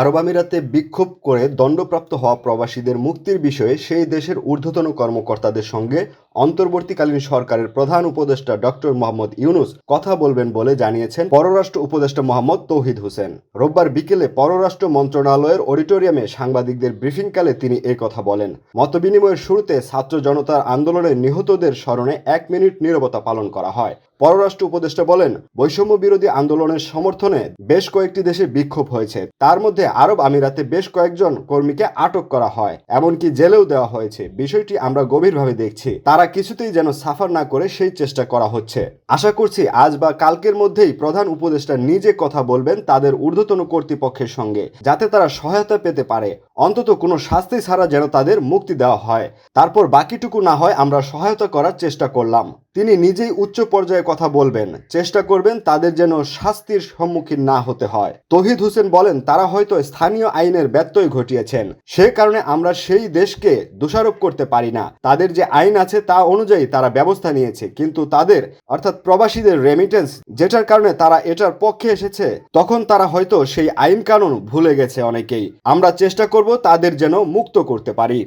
আরব আমিরাতে বিক্ষোভ করে দণ্ডপ্রাপ্ত হওয়া প্রবাসীদের মুক্তির বিষয়ে সেই দেশের ঊর্ধ্বতন কর্মকর্তাদের সঙ্গে অন্তর্বর্তীকালীন সরকারের প্রধান উপদেষ্টা ডক্টর মোহাম্মদ ইউনুস কথা বলবেন বলে জানিয়েছেন পররাষ্ট্র উপদেষ্টা মোহাম্মদ তৌহিদ হোসেন। রোববার বিকেলে পররাষ্ট্র মন্ত্রণালয়ের অডিটোরিয়ামে সাংবাদিকদের ব্রিফিংকালে তিনি এই কথা বলেন। মতবিনিময়ের শুরুতে ছাত্র জনতার আন্দোলনে নিহতদের স্মরণে এক মিনিট নীরবতা পালন করা হয়। পররাষ্ট্র উপদেষ্টা বলেন বৈষম্য বিরোধী আন্দোলনের সমর্থনে বেশ কয়েকটি দেশে বিক্ষোভ হয়েছে। তার মধ্যে আরব আমিরাতে বেশ কয়েকজন কর্মীকে আটক করা হয়, এমনকি জেলেও দেওয়া হয়েছে। বিষয়টি আমরা গভীরভাবে দেখছি। তারা কিছুতেই যেন সাফার না করে সেই চেষ্টা করা হচ্ছে। আশা করছি আজ বা কালকের মধ্যেই প্রধান উপদেষ্টা নিজে কথা বলবেন তাদের ঊর্ধ্বতন কর্তৃপক্ষের সঙ্গে, যাতে তারা সহায়তা পেতে পারে। অন্তত কোনো শাস্তি ছাড়া যেন তাদের মুক্তি দেওয়া হয়। তারপর বাকিটুকু না হয় আমরা সহায়তা করার চেষ্টা করলাম। তিনি নিজেই উচ্চ পর্যায়ে কথা বলবেন। চেষ্টা করবেন তাদের যেন শাস্তির সম্মুখীন না হতে হয়। তহিদ হোসেন বলেন, তারা হয়তো স্থানীয় আইনের ব্যত্যয় ঘটিয়েছেন। সে কারণে আমরা সেই দেশকে দোষারোপ করতে পারি না। তাদের যে আইন আছে তা অনুযায়ী তারা ব্যবস্থা নিয়েছে, কিন্তু তাদের, অর্থাৎ প্রবাসীদের রেমিটেন্স যেটার কারণে তারা এটার পক্ষে এসেছে, তখন তারা হয়তো সেই আইন কানুন ভুলে গেছে অনেকেই। আমরা চেষ্টা করব তাদের যেন মুক্ত করতে পারি।